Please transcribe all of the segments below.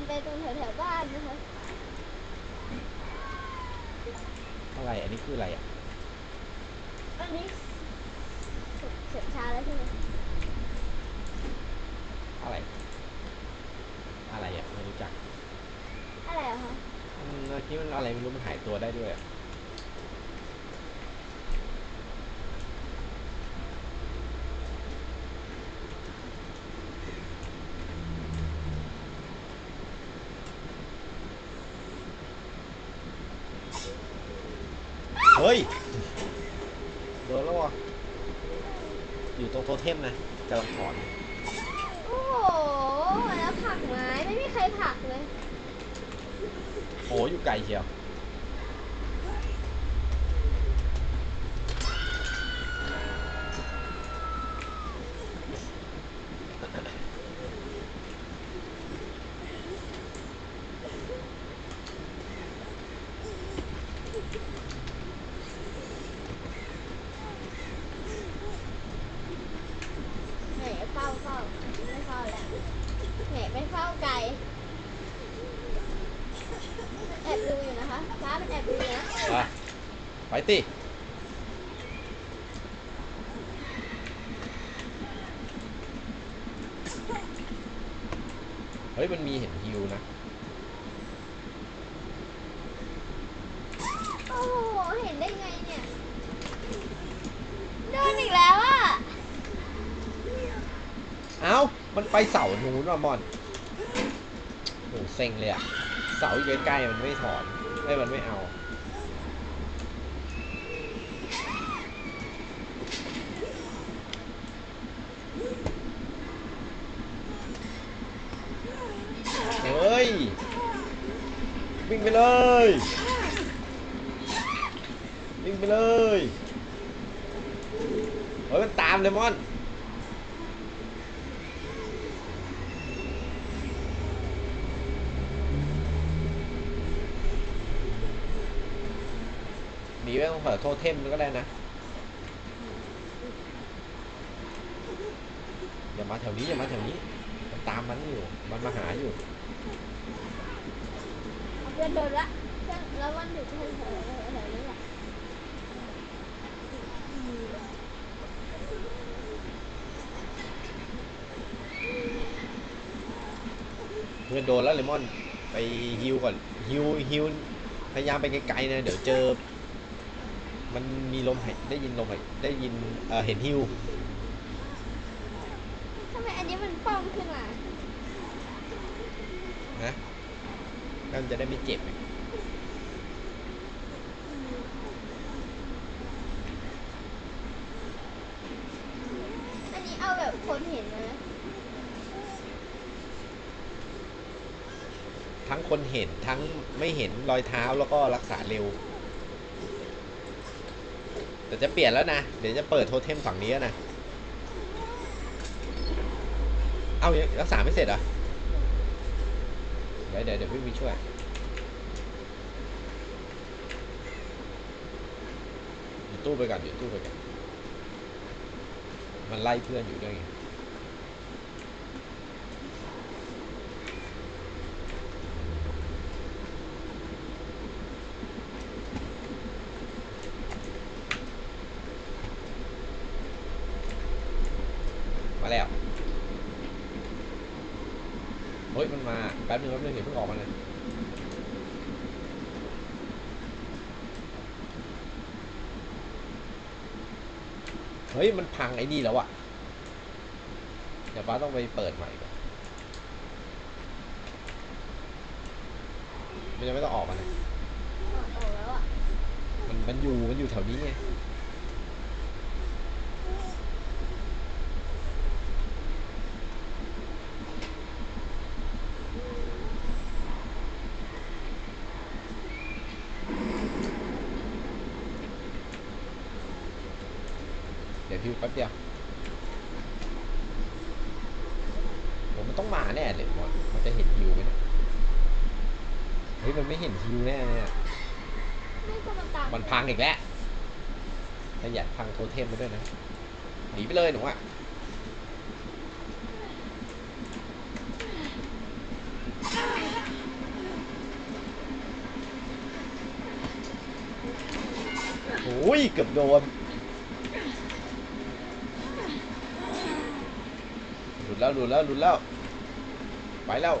นไปตรงแถวแถวๆบ้านนะคะอะไรอันนี้คืออะไรอะอันนี้เสียบชาแล้วใช่ไหมอะไร อะไรอะไม่รู้จักอะไรอะคะ อืมเมื่อกี้มันอะไรไม่รู้มันหายตัวได้ด้วยอะเฮ้ย โดนแล้ววะอยู่ตรงโทเทมนะกำลังถอนโอ้โห แล้วผลักไม้ไม่มีใครผลักเลย โอ้อยู่ไกลเชียว แหมเฝ้าเฝ้าไม่เฝ้าแล้วแหมไปเฝ้าไก่แอบดูอยู่นะคะช้ามันแอบดูอยู่นะ อะ ไปติเฮ้ย มันมีเห็นฮิวนะ โอ้โห เห็นได้ไงเนี่ย โดนอีกแล้วอะ เอ้า มันไปเสาหนูนว่ะมอนโหเซ็งเลยอะเสาอยู่ใกล้ๆมันไม่ถอนไอ้ยมันไม่เอา เฮ้ย วิ่ง ไปเลย วิ่งไปเลยเฮ้ยมันตามเลยมอนหนีไปตรงแถวโทษเทมก็ได้นะ อย่ามาแถวนี้อย่ามาแถวนี้ มันตามมันอยู่ มันมาหาอยู่ เอาเพื่อนโดนละแล้วมันอยู่แถวแถวแถวแถวนี้แหละเพื่อนโดนแล้วเลมอน ไปฮิวก่อนฮิวฮิวพยายามไปไกลๆนะเดี๋ยวเจอ มันมีลมหายได้ยินลมหายได้ยินเอ่อเห็นฮิวทำไมอันนี้มันป้องขึ้นมา นะ ก็มันจะได้ไม่เจ็บไงอันนี้เอาแบบคนเห็นนะ ทั้งคนเห็นทั้งไม่เห็นรอยเท้าแล้วก็รักษาเร็ว แต่จะเปลี่ยนแล้วนะ เดี๋ยวจะเปิดโทเทมฝั่งนี้แล้วนะ เอ้ายังรักษาไม่เสร็จเหรอะ เดี๋ยวเดี๋ยวเดี๋ยวพี่วิช่วยอยู่ตู้ไปก่อนอยู่ตู้ไปก่อนมันไล่เพื่อนอยู่ด้วยไงมาแล้ว เฮ้ยมันมาแป๊บนึงแป๊บนึงเดี๋ยวเพิ่งออกมาเลยเฮ้ยมันพังไอ้นี่แล้วอะเดี๋ยวป้าต้องไปเปิดใหม่ก่อนมันยังไม่ต้องออกมาเลยออกออกแล้วอะมันมันอยู่มันอยู่แถวนี้ไง ดี๋ยวพี่แป๊บเดียวผมมันต้องมาแน่เลยมันมันจะเห็นฮิวไหมเนี่เฮ้ยมันไม่เห็นฮิวแน่เนี่ยมันพังอีกแล้วขยันพังโทเทมไปด้วยนะหนีไปเลยหนูอะโอ้ยเกือบโดน แล้วหลุดแล้วหลุดแล้ว ไปแล้ว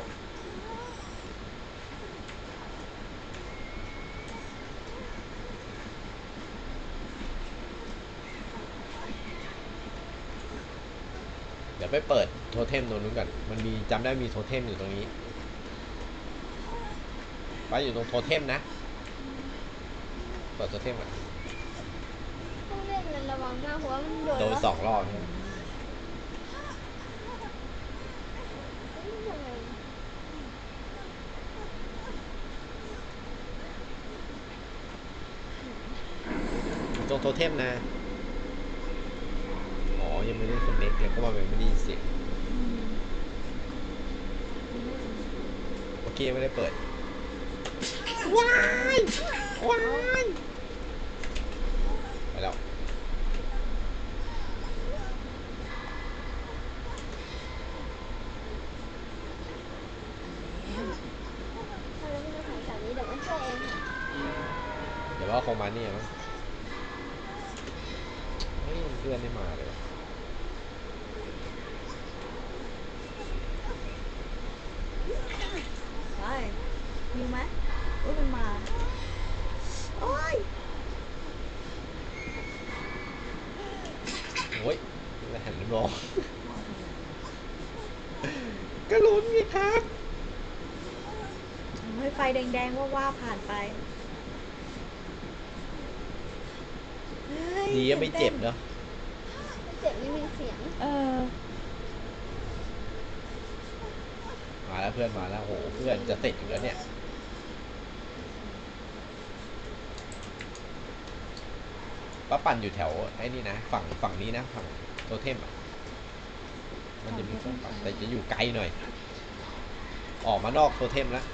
เดี๋ยวไปเปิดโทเทมตรงนู้นก่อนมันมีจำได้มีโทเทมอยู่ตรงนี้ ไปอยู่ตรงโทเทมนะ เปิดโทเทมก่อน ต้องเล่นมันระวังมากเพราะว่ามันโดนโดนแล้ว สองรอบเอ้ยทำไม ตรง โทเทมนะ อ๋อ ยังไม่ได้คอนเน็กเลยก็ว่ามันไม่ได้ยินเสียงโอเคไม่ได้เปิด ว้าย ว้ายไปแล้วถ้าเราไม่ได้ถ่ายแบบนี้เดี๋ยวมันช่วยเองค่ะเดี๋ยวว่าคงมานี่มั้งเฮ้ยเพื่อนไม่มาเลยวะ ไปมีไหมโอ้ยมันมา โอ้ย โอ้ยแล้วหันไปมอง ก็ลุ้นไงครับ เฮ้ยไฟแดงๆว่าว่าผ่านไปเฮ้ยดีก็ไม่เจ็บเนาะมันเจ็บไม่มีเสียง เออ มาแล้วเพื่อนมาแล้วโอ้โหเพื่อนจะติดอยู่แล้วเนี่ย ป้าปั่นอยู่แถวไอ้นี่นะ ฝั่งฝั่งนี้นะฝั่งโทเทมอะมันจะมีเครื่องปั่นแต่จะอยู่ไกลหน่อย ออกมานอกโทเทมแล้ว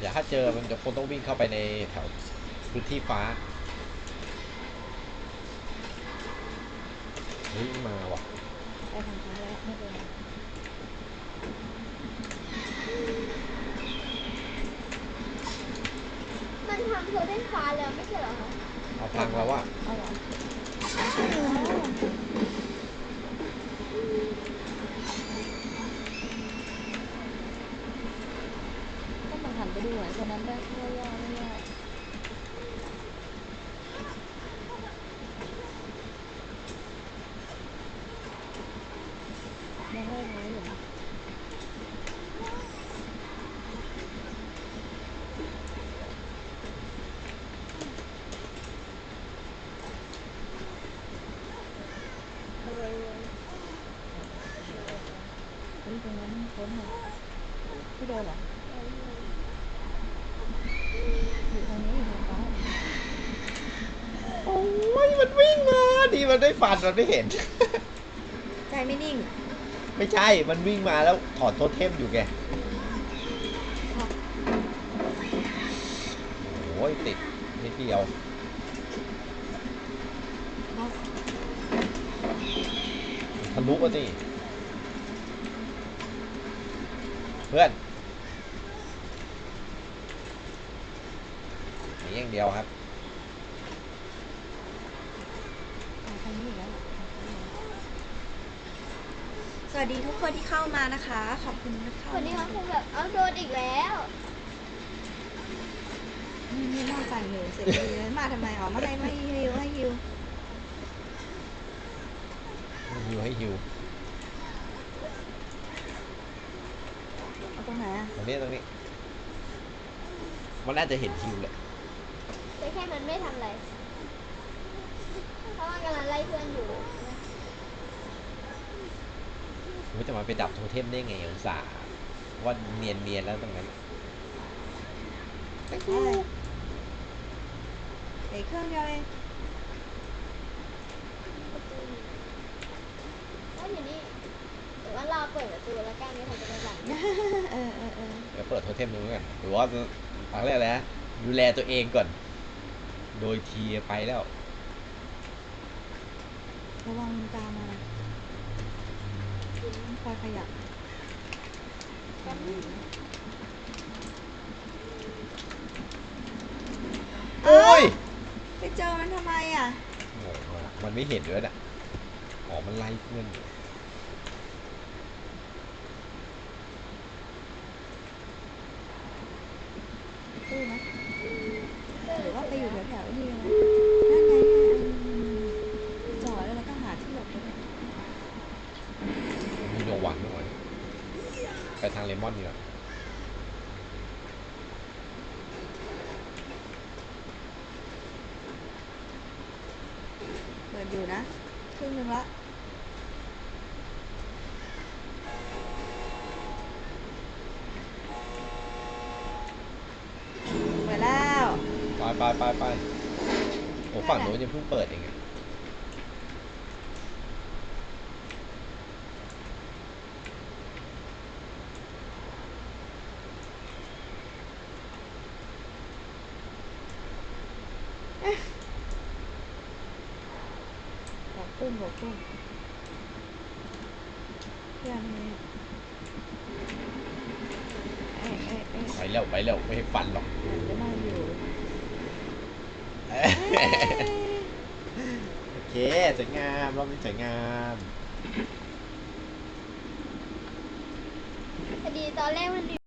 อย่าถ้าเจอมันจะคงต้องวิ่งเข้าไปในแถวพื้นที่ฟ้าเฮ้ยมาว่ะไปทางซ้ายแล้วไม่เป็นไรมันทำโทเด้นฟ้าแล้วไม่ใช่เหรอคะเอาพังแล้วว่ะเอาเหรอต้องมาหั นไปดูหน่อยคนนั้นได้ไม่ยากไมันวิ่งมาดีมันได้ฟันมันไม่เห็น ใจไม่นิ่งไม่ใช่ มันวิ่งมาแล้วถอดโทเทมอยู่แกค่ะโอ้ยติดนิดเดียวเอาทะลุอะสิเพื่อนหนีอย่างเดียวครับ เอาทางนี้อีกแล้วเหรอส วัสดีทุกคนที่เข้ามานะคะ ขอบคุณนะคะคนนี้เขาคงแบบเอาโดนอีกแล้วนี่นี่นอกใจหนูเสร็จเลยมาทำไมอ๋อมาให้มาให้ฮิวให้ฮิวฮิวให้ฮิวเอาตรงไหนอะตรงนี้ตรงนี้ มันน่าจะเห็นฮิวแหละแต่แค่มันไม่ทำอะไร เพราะมันกำลังไล่เพื่อนอยู่ มันจะมาไปดับโทเทมได้ไงอุตส่าห์ว่าเนียนเนียนๆแล้วตรงนั้นได้เด็กเครื่องเดียวเองว่าอยู่นี่หรือว่ารอเปิดประตูแล้วกันนี่เขาจะไปหลังเออเออเออเดี๋ยวเปิดโทเทมดูกันหรือว่าอะไรยกอะไรนะดูแลตัวเองก่อน โดยทีไปแล้วระวังมันตามมา คอยขยับกันโอ้ยไปเจอมันทำไมอะงงอะมันไม่เห็นด้วยนะอ๋อมันไล่เพื่อนอยู่ตู้ไหมหรือว่าไปอยู่แถวๆนี่ไหมนั่นไงอืมจอดแล้วเราก็หาที่หลบไปเลย มีโนวันด้วย ไปทางเลมอนดีกว่าเปิดอยู่นะ ครึ่งหนึงละเปิดแล้ว ไปไปไปไปโอ้ฝั่งโน้นยังเพิ่งเปิดเองอะ ปุ้มบอกปุ้มเพื่อนไงเอ๊ะเอ๊ะเอ๊ะไปแล้วไปแล้วไม่ให้ฟันหรอกจะมาอยู่โอเคสวยงามรอบนี้สวยงามพอดีตอนแรกมัน